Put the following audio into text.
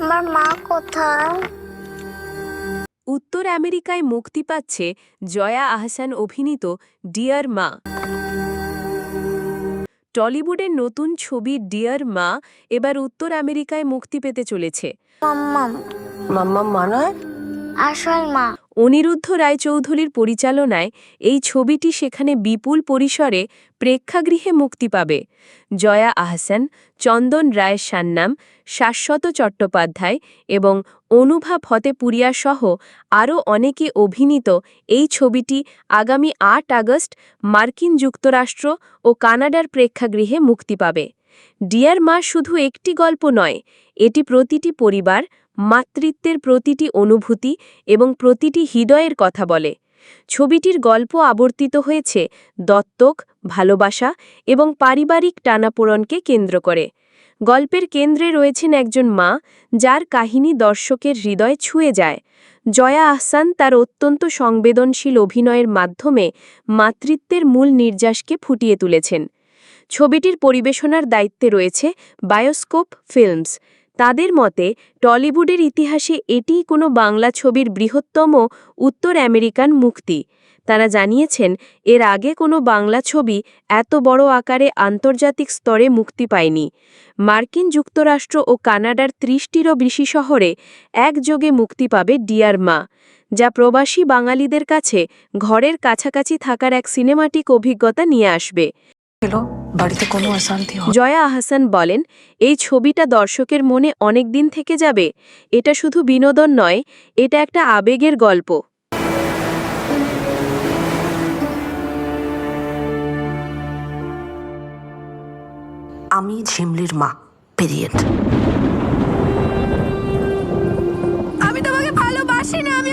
আমার মা কোথায়? উত্তর আমেরিকায় মুক্তি পাচ্ছে জয়া আহসান অভিনীত ডিয়ার মা। টলিউডের নতুন ছবি ডিয়ার মা এবার উত্তর আমেরিকায় মুক্তি পেতে চলেছে। মাম্মাম মানে? আসল মা। অনিরুদ্ধ রায়চৌধুরীর পরিচালনায় এই ছবিটি সেখানে বিপুল পরিসরে প্রেক্ষাগৃহে মুক্তি পাবে। জয়া আহসান, চন্দন রায় সান্নাম, শাশ্বত চট্টোপাধ্যায় এবং অনুভা ফতেপুরিয়া সহ আরও অনেকে অভিনীত এই ছবিটি আগামী আট আগস্ট মার্কিন যুক্তরাষ্ট্র ও কানাডার প্রেক্ষাগৃহে মুক্তি পাবে। ডিয়ার মা শুধু একটি গল্প নয়, এটি প্রতিটি পরিবার মাতৃত্বের প্রতিটি অনুভূতি এবং প্রতিটি হৃদয়ের কথা বলে। ছবিটির গল্প আবর্তিত হয়েছে দত্তক, ভালোবাসা এবং পারিবারিক টানাপোড়নকে কেন্দ্র করে। গল্পের কেন্দ্রে রয়েছেন একজন মা যার কাহিনী দর্শকের হৃদয় ছুঁয়ে যায়। জয়া আহসান তার অত্যন্ত সংবেদনশীল অভিনয়ের মাধ্যমে মাতৃত্বের মূল নির্যাসকে ফুটিয়ে তুলেছেন। ছবিটির পরিবেশনার দায়িত্বে রয়েছে বায়োস্কোপ ফিল্মস। তাদের মতে, টলিউডের ইতিহাসে এটিই কোনো বাংলা ছবির বৃহত্তম উত্তর আমেরিকান মুক্তি। তারা জানিয়েছেন, এর আগে কোনো বাংলা ছবি এত বড় আকারে আন্তর্জাতিক স্তরে মুক্তি পায়নি। মার্কিন যুক্তরাষ্ট্র ও কানাডার ত্রিশটিরও বেশি শহরে একযোগে মুক্তি পাবে ডিয়ার মা, যা প্রবাসী বাঙালিদের কাছে ঘরের কাছাকাছি থাকার এক সিনেমাটিক অভিজ্ঞতা নিয়ে আসবে। জয়া আহসান বলেন এই ছবিটা দর্শকের মনে অনেক দিন থেকে যাবে। এটা শুধু বিনোদন নয় এটা একটা আবেগের গল্প। আমি ঝিমলির মা পিরিয়ড আমি তোমাকে ভালোবাসি না আমি